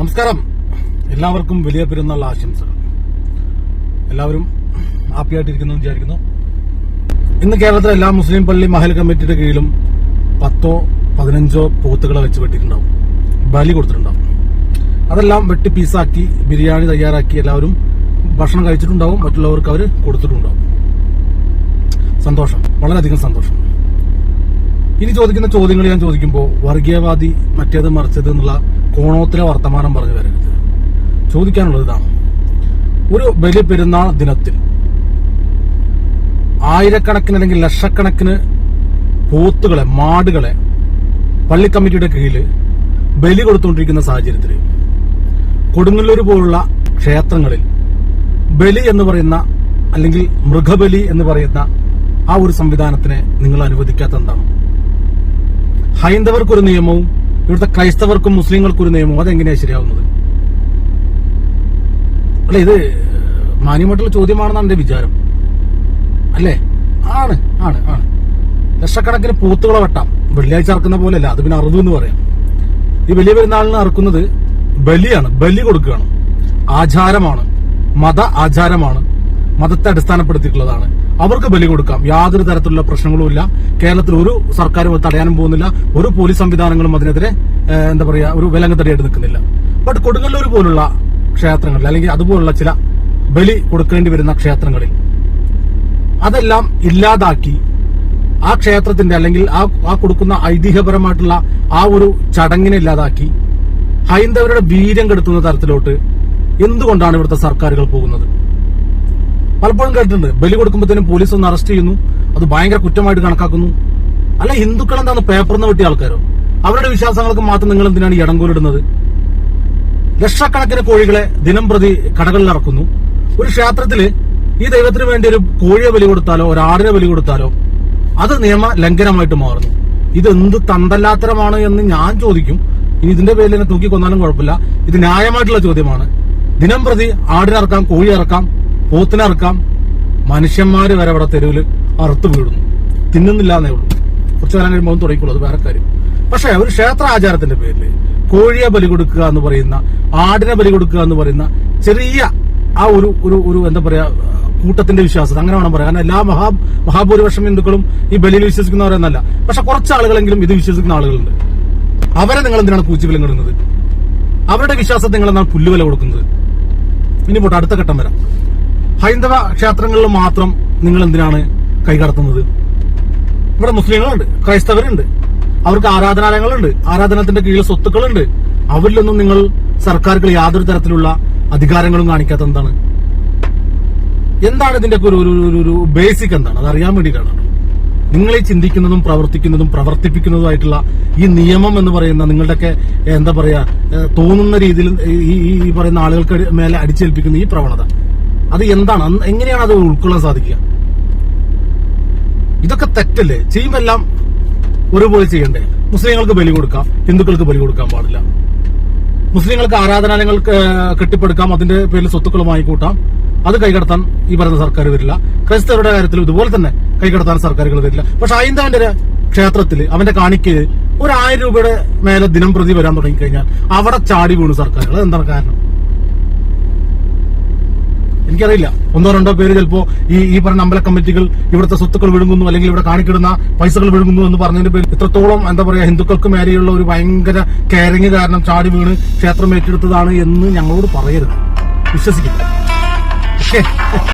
നമസ്കാരം. എല്ലാവർക്കും വലിയ പെരുന്നാൾ ആശംസകൾ. എല്ലാവരും ഹാപ്പിയായിട്ടിരിക്കുന്നു വിചാരിക്കുന്നു. ഇന്ന് കേരളത്തിലെ എല്ലാ മുസ്ലിം പള്ളി മഹൽ കമ്മിറ്റിയുടെ കീഴിലും പത്തോ പതിനഞ്ചോ പോത്തുകളെ വെച്ച് വെട്ടിയിട്ടുണ്ടാവും ബലി കൊടുത്തിട്ടുണ്ടാവും. അതെല്ലാം വെട്ടി പീസാക്കി ബിരിയാണി തയ്യാറാക്കി എല്ലാവരും ഭക്ഷണം കഴിച്ചിട്ടുണ്ടാവും. മറ്റുള്ളവർക്ക് അവർ കൊടുത്തിട്ടുണ്ടാവും. സന്തോഷം. വളരെയധികം സന്തോഷം. ഇനി ചോദിക്കുന്ന ചോദ്യങ്ങൾ ഞാൻ ചോദിക്കുമ്പോൾ വർഗീയവാദി മറ്റേത് മറിച്ചത് എന്നുള്ള കോണോത്തിലെ വർത്തമാനം പറഞ്ഞു വരരുത്. ചോദിക്കാനുള്ളത് ഇതാണ്. ഒരു ബലി പെരുന്നാൾ ദിനത്തിൽ ആയിരക്കണക്കിന് അല്ലെങ്കിൽ ലക്ഷക്കണക്കിന് പോത്തുകളെ മാടുകളെ പള്ളി കമ്മിറ്റിയുടെ കീഴിൽ ബലി കൊടുത്തുകൊണ്ടിരിക്കുന്ന സാഹചര്യത്തിൽ കൊടുങ്ങല്ലൂർ പോലുള്ള ക്ഷേത്രങ്ങളിൽ ബലി എന്ന് പറയുന്ന അല്ലെങ്കിൽ മൃഗബലി എന്ന് പറയുന്ന ആ ഒരു സംവിധാനത്തിനെ നിങ്ങൾ അനുവദിക്കാത്ത എന്താണ് ഹൈന്ദവർക്കൊരു നിയമവും ഇവിടുത്തെ ക്രൈസ്തവർക്കും മുസ്ലിങ്ങൾക്കും ഒരു നിയമം. അതെങ്ങനെയാണ് ശരിയാവുന്നത്? അല്ല ഇത് മാന്യമായിട്ടുള്ള ചോദ്യമാണെന്നാണ് എന്റെ വിചാരം. അല്ലേ? ആണ് ആണ് ആണ്. ലക്ഷക്കണക്കിന് പൂത്തുകളെ വെട്ടാം. വെള്ളിയാഴ്ച അറക്കുന്ന പോലെയല്ല അത് പിന്നെ അറുതു എന്ന് പറയാം. ഈ വലിയ പെരുന്നാളിന് അറുക്കുന്നത് ബലിയാണ് ബലി കൊടുക്കുകയാണ്. ആചാരമാണ് മത ആചാരമാണ്. മതത്തെ അടിസ്ഥാനപ്പെടുത്തിയിട്ടുള്ളതാണ്. അവർക്ക് ബലി കൊടുക്കാം. യാതൊരു തരത്തിലുള്ള പ്രശ്നങ്ങളുമില്ല കേരളത്തിൽ ഒരു സർക്കാരും തടയാനും പോകുന്നില്ല. ഒരു പോലീസ് സംവിധാനങ്ങളും അതിനെതിരെ എന്താ പറയുക ഒരു വിലങ്ങത്തടിയായിട്ട് നിൽക്കുന്നില്ല. ബട്ട് കൊടുങ്ങല്ലൂർ പോലുള്ള ക്ഷേത്രങ്ങളിൽ അല്ലെങ്കിൽ അതുപോലുള്ള ചില ബലി കൊടുക്കേണ്ടി വരുന്ന ക്ഷേത്രങ്ങളിൽ അതെല്ലാം ഇല്ലാതാക്കി ആ ക്ഷേത്രത്തിന്റെ അല്ലെങ്കിൽ ആ ആ കൊടുക്കുന്ന ഐതിഹ്യപരമായിട്ടുള്ള ആ ഒരു ചടങ്ങിനെ ഇല്ലാതാക്കി ഹൈന്ദവരുടെ വീര്യം കെടുത്തുന്ന തരത്തിലോട്ട് എന്തുകൊണ്ടാണ് ഇവിടുത്തെ സർക്കാരുകൾ പോകുന്നത്? പലപ്പോഴും കേട്ടിട്ടുണ്ട്. ബലി കൊടുക്കുമ്പോഴത്തേനും പോലീസ് ഒന്ന് അറസ്റ്റ് ചെയ്യുന്നു. അത് ഭയങ്കര കുറ്റമായിട്ട് കണക്കാക്കുന്നു. അല്ല ഹിന്ദുക്കൾ എന്താണ് പേപ്പറിന്ന് വെട്ടിയ ആൾക്കാരോ? അവരുടെ വിശ്വാസങ്ങൾക്ക് മാത്രം നിങ്ങൾ എന്തിനാണ് ഈ ഇടങ്കോലിടുന്നത് ലക്ഷക്കണക്കിന് കോഴികളെ ദിനം പ്രതി കടകളിൽ ഇറക്കുന്നു. ഒരു ക്ഷേത്രത്തിൽ ഈ ദൈവത്തിന് വേണ്ടി ഒരു കോഴിയെ ബലി കൊടുത്താലോ ഒരു ആടിനെ ബലി കൊടുത്താലോ അത് നിയമ ലംഘനമായിട്ട് മാറുന്നു. ഇത് എന്ത് തന്തല്ലാത്തരമാണ് എന്ന് ഞാൻ ചോദിക്കും. ഇനി ഇതിന്റെ പേരിൽ എന്നെ തൂക്കി കൊന്നാലും കുഴപ്പമില്ല. ഇത് ന്യായമായിട്ടുള്ള ചോദ്യമാണ്. ദിനം പ്രതി ആടിനിറക്കാം കോഴി ഇറക്കാം പോത്തിനിറക്കാം. മനുഷ്യന്മാര് വരെ അവിടെ തെരുവിൽ അറുത്ത് വീടുന്നു തിന്നുന്നില്ല എന്നേ ഉള്ളൂ. കുറച്ചു കാലം കഴിയുമ്പോൾ അത് തുടങ്ങിക്കുള്ളൂ അത് വേറെ കാര്യം. പക്ഷേ ഒരു ക്ഷേത്ര ആചാരത്തിന്റെ പേരിൽ കോഴിയെ ബലി കൊടുക്കുക എന്ന് പറയുന്ന ആടിനെ ബലി കൊടുക്കുക എന്ന് പറയുന്ന ചെറിയ ആ ഒരു ഒരു ഒരു എന്താ പറയാ കൂട്ടത്തിന്റെ വിശ്വാസം അങ്ങനെ വേണം പറയാം. കാരണം എല്ലാ മഹാ മഹാഭൂരിപക്ഷം ഹിന്ദുക്കളും ഈ ബലിയിൽ വിശ്വസിക്കുന്നവരെന്നല്ല പക്ഷെ കുറച്ച് ആളുകളെങ്കിലും ഇത് വിശ്വസിക്കുന്ന ആളുകളുണ്ട്. അവരെ നിങ്ങൾ എന്തിനാണ് കൂച്ചുവിലങ്ങിടുന്നത് അവരുടെ വിശ്വാസത്തെ നിങ്ങൾ എന്താണ് പുല്ലുവില കൊടുക്കുന്നത്? ഇനി പോട്ടെ അടുത്ത ഘട്ടം വരാം. ഹൈന്ദവ ക്ഷേത്രങ്ങളിൽ മാത്രം നിങ്ങൾ എന്തിനാണ് കൈകടത്തുന്നത് ഇവിടെ മുസ്ലിങ്ങളുണ്ട് ക്രൈസ്തവരുണ്ട് അവർക്ക് ആരാധനാലയങ്ങളുണ്ട് ആരാധനത്തിന്റെ കീഴിൽ സ്വത്തുക്കളുണ്ട്. അവരിലൊന്നും നിങ്ങൾ സർക്കാർക്ക് യാതൊരു തരത്തിലുള്ള അധികാരങ്ങളും കാണിക്കാത്ത എന്താണ്? എന്താണ് ഇതിന്റെ ഒരു ഒരു- ബേസിക് എന്താണ്? അത് അറിയാൻ വേണ്ടിയിട്ടാണ്. നിങ്ങൾ ഈ ചിന്തിക്കുന്നതും പ്രവർത്തിക്കുന്നതും പ്രവർത്തിപ്പിക്കുന്നതുമായിട്ടുള്ള ഈ നിയമം എന്ന് പറയുന്ന നിങ്ങളുടെയൊക്കെ എന്താ പറയാ തോന്നുന്ന രീതിയിൽ ഈ- പറയുന്ന ആളുകൾക്ക് മേലെ അടിച്ചേൽപ്പിക്കുന്ന ഈ പ്രവണത. അത് എന്താണ്? എങ്ങനെയാണ് അത് ഉൾക്കൊള്ളാൻ സാധിക്കുക? ഇതൊക്കെ തെറ്റല്ലേ? ചെയ്യുമ്പെല്ലാം ഒരുപോലെ ചെയ്യണ്ടേ? മുസ്ലിങ്ങൾക്ക് ബലി കൊടുക്കാം ഹിന്ദുക്കൾക്ക് ബലി കൊടുക്കാൻ പാടില്ല. മുസ്ലിങ്ങൾക്ക് ആരാധനാലയങ്ങൾ കെട്ടിപ്പടുക്കാം അതിന്റെ പേരിൽ സ്വത്തുക്കൾ വാങ്ങിക്കൂട്ടാം. അത് കൈകടത്താൻ ഈ പറയുന്ന സർക്കാർ വരില്ല. ക്രൈസ്തവരുടെ കാര്യത്തിൽ ഇതുപോലെ തന്നെ കൈകടത്താൻ സർക്കാരുകൾ വരില്ല. പക്ഷെ അയിന്താന്റെ ക്ഷേത്രത്തിൽ അവന്റെ കാണിക്ക് ഒരു ആയിരം രൂപയുടെ മേലെ ദിനം പ്രതി വരാൻ തുടങ്ങിക്കഴിഞ്ഞാൽ അവിടെ ചാടി വീണു സർക്കാരുകൾ. എന്താണ് കാരണം? എനിക്കറിയില്ല. ഒന്നോ രണ്ടോ പേര് ചിലപ്പോ ഈ ഈ പറഞ്ഞ അമ്പല കമ്മിറ്റികൾ ഇവിടുത്തെ സ്വത്തുക്കൾ വിഴുങ്ങുന്നു അല്ലെങ്കിൽ ഇവിടെ കാണിക്കിടുന്ന പൈസകൾ വിഴുങ്ങുന്നു എന്ന് പറഞ്ഞതിന്റെ പേരിൽ എത്രത്തോളം എന്താ പറയാ ഹിന്ദുക്കൾക്ക് മേലെയുള്ള ഒരു ഭയങ്കര കെയറിങ് കാരണം ചാടി വീണ് ക്ഷേത്രം ഏറ്റെടുത്തതാണ് എന്ന് ഞങ്ങളോട് പറയരുത്. വിശ്വസിക്കില്ല ഓക്കെ?